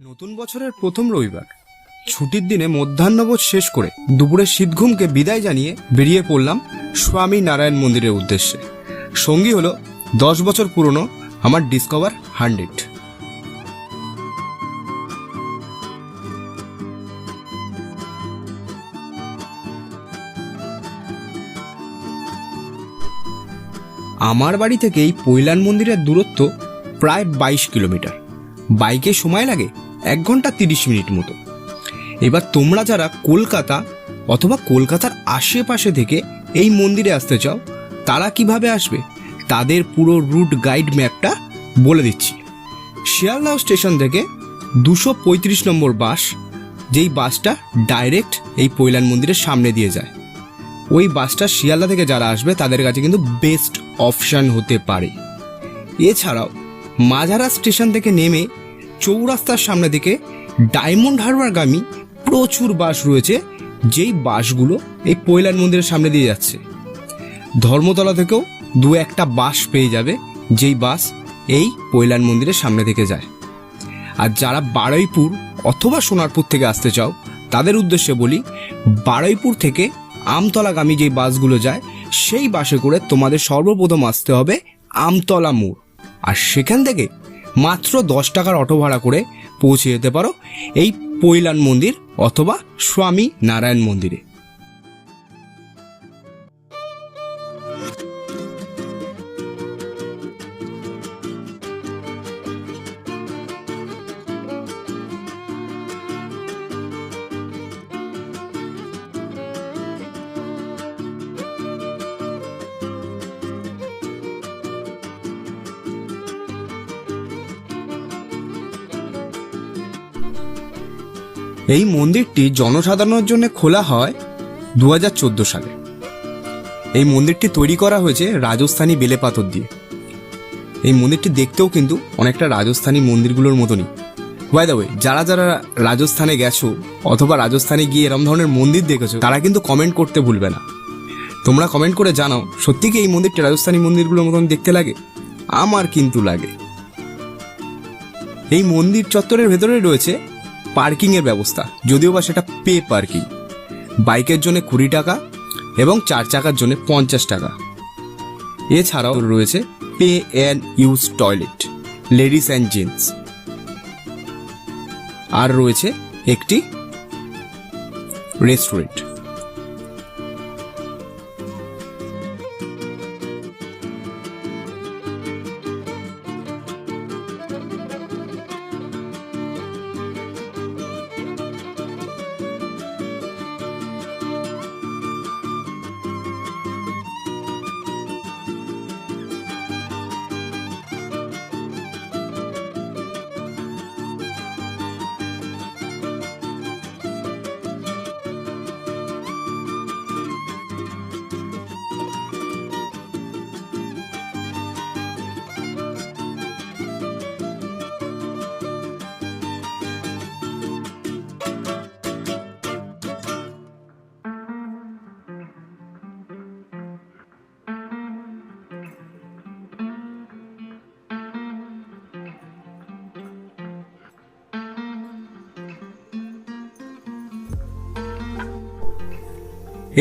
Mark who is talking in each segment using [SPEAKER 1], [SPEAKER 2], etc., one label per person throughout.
[SPEAKER 1] নতুন বছরের প্রথম রবিবার। ছুটির দিনে মধ্যাহ্নভোজ শেষ করে দুপুরে শীতঘুমকে বিদায় জানিয়ে বেরিয়ে পড়লাম স্বামী নারায়ণ মন্দিরের উদ্দেশ্যে। সঙ্গী হলো দশ বছর পুরনো আমার ডিসকভার হান্ড্রেড। আমার বাড়ি থেকে এই পৈলান মন্দিরের দূরত্ব প্রায় বাইশ কিলোমিটার। বাইকে সময় লাগে এক ঘণ্টা তিরিশ মিনিট মতো। এবার তোমরা যারা কলকাতা অথবা কলকাতার আশেপাশে থেকে এই মন্দিরে আসতে চাও, তারা কীভাবে আসবে? তাদের পুরো রুট গাইড ম্যাপটা বলে দিচ্ছি। শিয়ালদাহ স্টেশন থেকে দুশো পঁয়ত্রিশ নম্বর বাস, যেই বাসটা ডাইরেক্ট এই পৈলান মন্দিরের সামনে দিয়ে যায়। ওই বাসটা শিয়ালদা থেকে যারা আসবে, তাদের কাছে কিন্তু বেস্ট অপশান হতে পারে। এছাড়াও মাঝারা স্টেশন থেকে নেমে চৌরাস্তার সামনে দিকে ডায়মন্ড হারবারগামী প্রচুর বাস রয়েছে, যেই বাসগুলো এই পৈলান মন্দিরের সামনে দিয়ে যাচ্ছে। ধর্মতলা থেকেও দু একটা বাস পেয়ে যাবে, যেই বাস এই পৈলান মন্দিরের সামনে থেকে যায়। আর যারা বারুইপুর অথবা সোনারপুর থেকে আসতে চাও, তাদের উদ্দেশ্যে বলি, বারুইপুর থেকে আমতলাগামী যে বাসগুলো যায়, সেই বাসে করে তোমাদের সর্বপ্রথম আসতে হবে আমতলা মোড়। আর সেখান থেকে মাত্র দশ টাকার অটো ভাড়া করে পৌঁছে যেতে পারো এই পৈলান মন্দির অথবা স্বামী নারায়ণ মন্দিরে। এই মন্দিরটি জনসাধারণের জন্য খোলা হয় দু হাজার চোদ্দ সালে। এই মন্দিরটি তৈরি করা হয়েছে রাজস্থানী বেলে পাথর দিয়ে। এই মন্দিরটি দেখতেও কিন্তু অনেকটা রাজস্থানী মন্দিরগুলোর মতনই। বাই দ্য ওয়ে যারা যারা রাজস্থানে গেছো অথবা রাজস্থানে গিয়ে এরম ধরনের মন্দির দেখেছ, তারা কিন্তু কমেন্ট করতে ভুলবে না। তোমরা কমেন্ট করে জানাও, সত্যি কি এই মন্দিরটি রাজস্থানী মন্দিরগুলোর মতন দেখতে লাগে? আমার কিন্তু লাগে। এই মন্দির চত্বরের ভেতরে রয়েছে পার্কিং এর ব্যবস্থা, যদিও বা সেটা পে পার্কিং বাইকের জন্য কুড়ি টাকা এবং চার চাকার জন্য পঞ্চাশ টাকা। এছাড়াও রয়েছে pay and use toilet ladies and gents আর রয়েছে একটি রেস্টুরেন্ট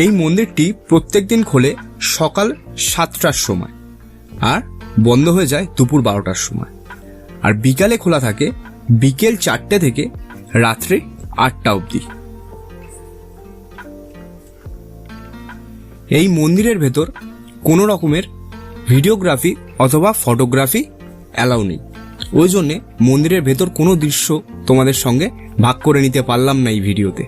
[SPEAKER 1] এই মন্দিরটি প্রত্যেক দিন খোলে সকাল সাতটার সময় আর বন্ধ হয়ে যায় দুপুর বারোটার সময়। আর বিকালে খোলা থাকে বিকেল চারটে থেকে রাত্রে আটটা অবধি। এই মন্দিরের ভেতর কোনো রকমের ভিডিওগ্রাফি অথবা ফটোগ্রাফি অ্যালাউ নেই। ওই জন্যে মন্দিরের ভেতর কোনো দৃশ্য তোমাদের সঙ্গে ভাগ করে নিতে পারলাম না এই ভিডিওতে।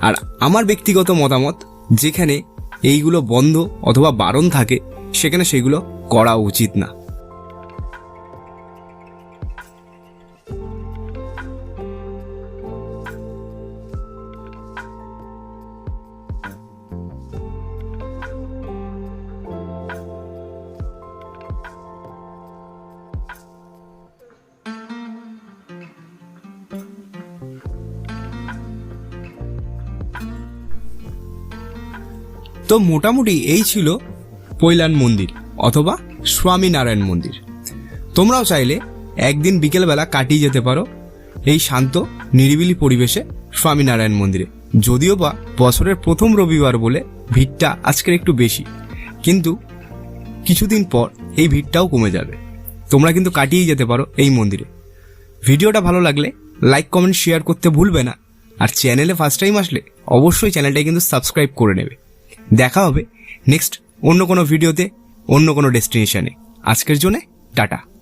[SPEAKER 1] আর আমার ব্যক্তিগত মতামত যেখানে এইগুলো বন্ধ অথবা বারণ থাকে সেখানে সেগুলো করা উচিত না। তো মোটামুটি এই ছিল পৈলান মন্দির অথবা স্বামীনারায়ণ মন্দির। তোমরাও চাইলে একদিন বিকেলবেলা কাটিয়ে যেতে পারো এই শান্ত, নিরিবিলি পরিবেশে স্বামীনারায়ণ মন্দিরে। যদিও বা বছরের প্রথম রবিবার বলে ভিড়টা আজকের একটু বেশি, কিন্তু কিছুদিন পর এই ভিড়টাও কমে যাবে। তোমরা কিন্তু কাটিয়ে যেতে পারো এই মন্দিরে। ভিডিওটা ভালো লাগলে লাইক, কমেন্ট, শেয়ার করতে ভুলবে না। আর চ্যানেলে ফার্স্ট টাইম আসলে অবশ্যই চ্যানেলটা কিন্তু সাবস্ক্রাইব করে নেবে। দেখা হবে নেক্সট অন্য কোনো ভিডিওতে অন্য কোনো ডেস্টিনেশনে আজকের জন্যে টাটা।